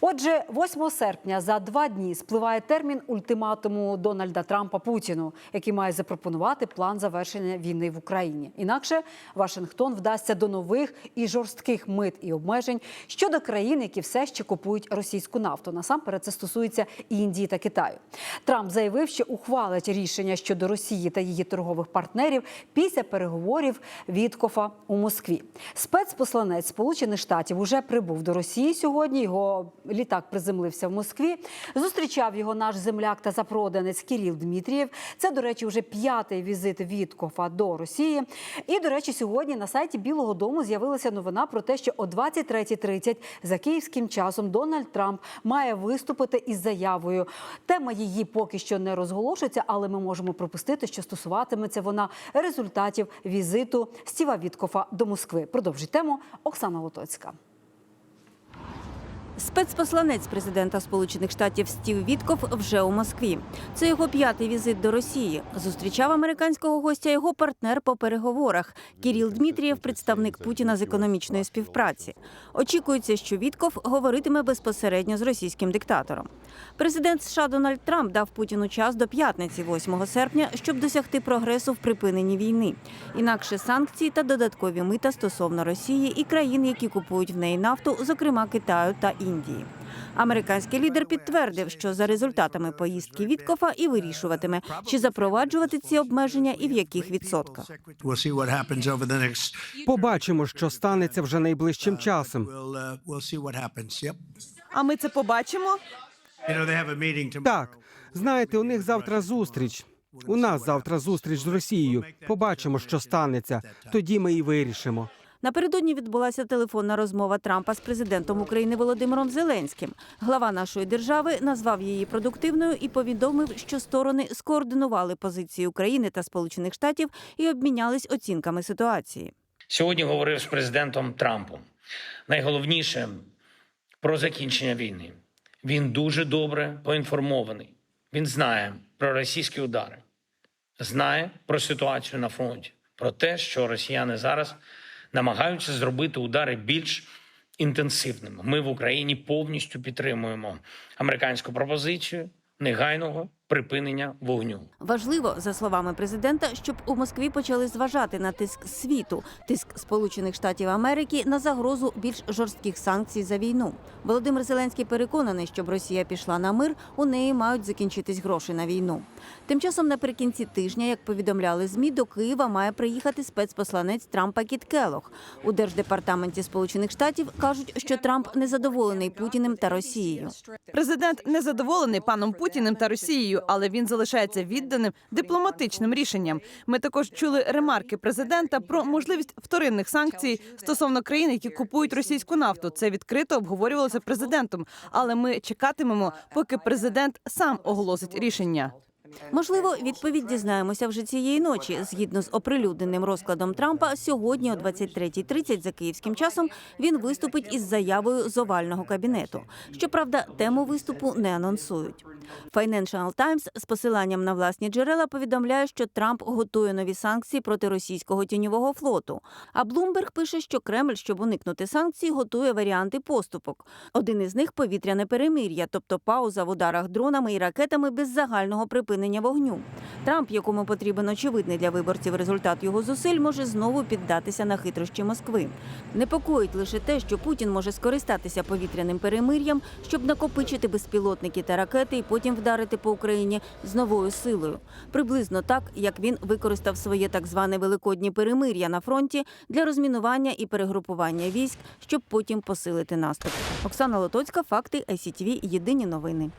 Отже, 8 серпня за два дні спливає термін ультиматуму Дональда Трампа Путіну, який має запропонувати план завершення війни в Україні. Інакше Вашингтон вдасться до нових і жорстких мит і обмежень щодо країн, які все ще купують російську нафту. Насамперед це стосується Індії та Китаю. Трамп заявив, що ухвалить рішення щодо Росії та її торгових партнерів після переговорів Віткофа у Москві. Спецпосланець Сполучених Штатів уже прибув до Росії сьогодні. Його літак приземлився в Москві. Зустрічав його наш земляк та запроданець Кіріл Дмитрієв. Це, до речі, вже п'ятий візит Віткофа до Росії. І, до речі, сьогодні на сайті Білого Дому з'явилася новина про те, що о 23.30 за київським часом Дональд Трамп має виступити із заявою. Тема її поки що не розголошується, але ми можемо припустити, що стосуватиметься вона результатів візиту Стіва Віткофа до Москви. Продовжить тему Оксана Лотоцька. Спецпосланець президента Сполучених Штатів Стів Вітков вже у Москві. Це його п'ятий візит до Росії. Зустрічав американського гостя його партнер по переговорах Кіріл Дмитрієв, представник Путіна з економічної співпраці. Очікується, що Вітков говоритиме безпосередньо з російським диктатором. Президент США Дональд Трамп дав Путіну час до п'ятниці, 8 серпня, щоб досягти прогресу в припиненні війни. Інакше санкції та додаткові мита стосовно Росії і країн, які купують в неї нафту, зокрема Китаю та Індії. Американський лідер підтвердив, що за результатами поїздки Віткофа і вирішуватиме, чи запроваджувати ці обмеження і в яких відсотках. Побачимо, що станеться вже найближчим часом. Uh. А ми це побачимо. Так, знаєте, у них завтра зустріч. У нас завтра зустріч з Росією. Побачимо, що станеться. Тоді ми і вирішимо. Напередодні відбулася телефонна розмова Трампа з президентом України Володимиром Зеленським. Глава нашої держави назвав її продуктивною і повідомив, що сторони скоординували позиції України та Сполучених Штатів і обмінялись оцінками ситуації. Сьогодні говорив з президентом Трампом. Найголовніше про закінчення війни. Він дуже добре поінформований. Він знає про російські удари, знає про ситуацію на фронті, про те, що росіяни зараз намагаються зробити удари більш інтенсивними. Ми в Україні повністю підтримуємо американську пропозицію негайного припинення вогню. Важливо, за словами президента, щоб у Москві почали зважати на тиск світу, тиск Сполучених Штатів Америки на загрозу більш жорстких санкцій за війну. Володимир Зеленський переконаний, щоб Росія пішла на мир, у неї мають закінчитись гроші на війну. Тим часом, наприкінці тижня, як повідомляли змі, до Києва має приїхати спецпосланець Трампа Кіт Келох. У держдепартаменті Сполучених Штатів кажуть, що Трамп незадоволений Путіним та Росією. Президент не задоволений паном Путіним та Росією, але він залишається відданим дипломатичним рішенням. Ми також чули ремарки президента про можливість вторинних санкцій стосовно країн, які купують російську нафту. Це відкрито обговорювалося президентом. Але ми чекатимемо, поки президент сам оголосить рішення. Можливо, відповідь дізнаємося вже цієї ночі. Згідно з оприлюдненим розкладом Трампа, сьогодні о 23.30 за київським часом він виступить із заявою з овального кабінету. Щоправда, тему виступу не анонсують. Financial Times з посиланням на власні джерела повідомляє, що Трамп готує нові санкції проти російського тіньового флоту. А Bloomberg пише, що Кремль, щоб уникнути санкцій, готує варіанти поступок. Один із них повітряне перемир'я, тобто пауза в ударах дронами і ракетами без загального припинення вогню. Трамп, якому потрібен очевидний для виборців результат його зусиль, може знову піддатися на хитрощі Москви. Непокоїть лише те, що Путін може скористатися повітряним перемир'ям, щоб накопичити безпілотники та ракети і потім вдарити по Україні з новою силою. Приблизно так, як він використав своє так зване великоднє перемир'я на фронті для розмінування і перегрупування військ, щоб потім посилити наступ. Оксана Лотоцька, факти ICTV, Єдині новини.